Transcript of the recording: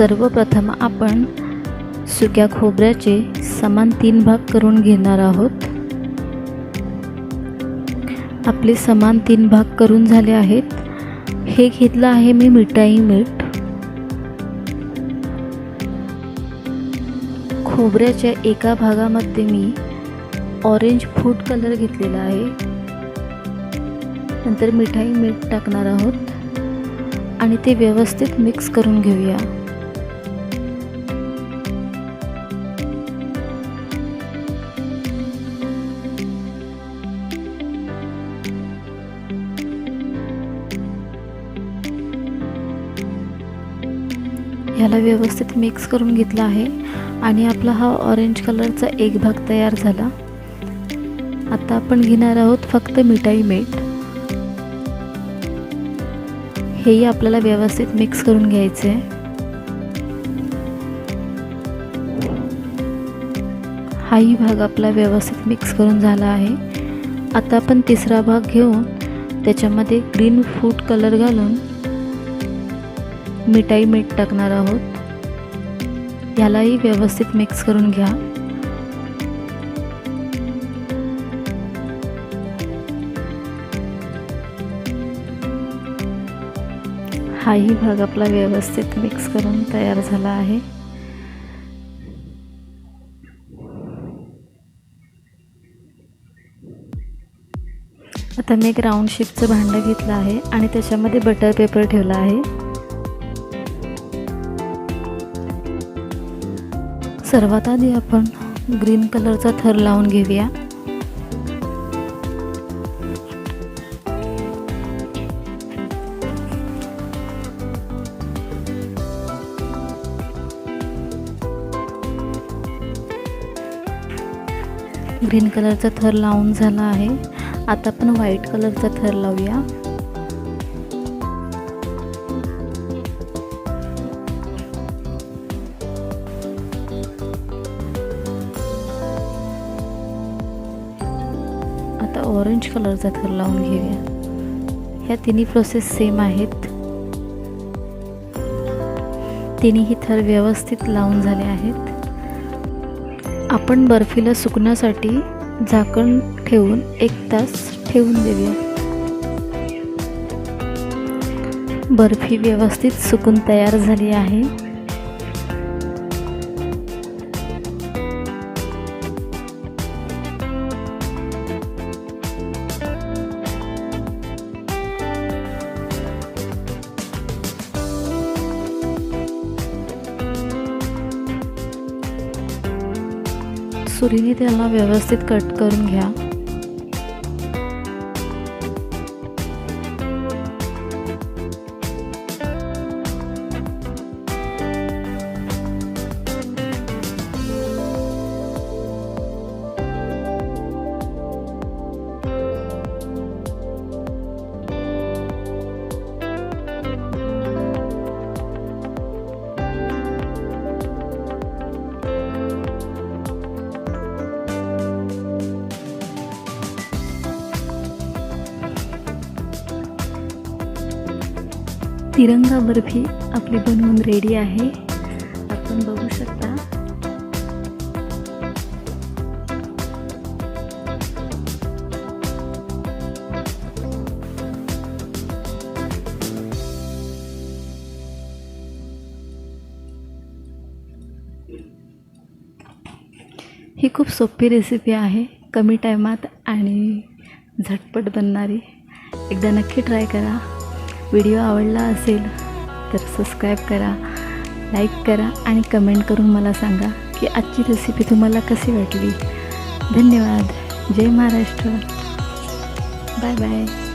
सर्वप्रथम आपण सुक्या खोबऱ्याचे समान तीन भाग करून घेणार आहोत. आपले समान तीन भाग करून झाले आहेत. हे घेतलं आहे मी मिठाई मीठ. खोबऱ्याच्या एका भागामध्ये मी ऑरेंज फूड कलर घेतलेला आहे. नंतर मिठाई मीठ टाकणार आहोत. आणि ते व्यवस्थित मिक्स करून घेऊया. ह्याला व्यवस्थित मिक्स करून घेतला आहे. आणि आपला हा ऑरेंज कलरचा एक भाग तयार झाला. आता आपण घेणार आहोत फक्त मिठाई मीठ. हेही आपल्याला व्यवस्थित मिक्स करून घ्यायचे आहे हाही भाग आपला व्यवस्थित मिक्स करून झाला आहे. आता आपण तिसरा भाग घेऊन त्याच्यामध्ये ग्रीन फूड कलर घालून मिठाई मीठ टाकणार आहोत. यालाही व्यवस्थित मिक्स करून घ्या. हाही भाग आपला व्यवस्थित मिक्स करून तयार झाला आहे. आता मी एक राऊंड शेपचं भांडं घेतलं आहे आणि त्याच्यामध्ये बटर पेपर ठेवला आहे. सर्वात आधी आपण ग्रीन कलरचा थर लावून घेऊया. ग्रीन कलरचा थर लावून झाला आहे. आता आपण व्हाईट कलरचा थर लावूया. ऑरेंज कलरचा थर लावून घेऊया. ह्या तिन्ही प्रोसेस सेम आहेत. तिन्ही थर व्यवस्थित लावून झाले आहेत. आपण बर्फीला सुकण्यासाठी झाकण ठेवून एक तास ठेवून देऊया. बर्फी व्यवस्थित सुकून तयार झाली आहे. सुरीने त्याला व्यवस्थित कट करून घ्या. तिरंगा बर्फी आपली बनवून रेडी आहे. आपण बघू शकता. ही खूप सोपी रेसिपी आहे कमी टायमात आणि झटपट बनणारी. एकदा नक्की ट्राय करा. व्हिडिओ आवडला असेल तर सबस्क्राईब करा लाईक करा आणि कमेंट करून मला सांगा की आजची रेसिपी तुम्हाला कशी वाटली. धन्यवाद. जय महाराष्ट्र. Bye bye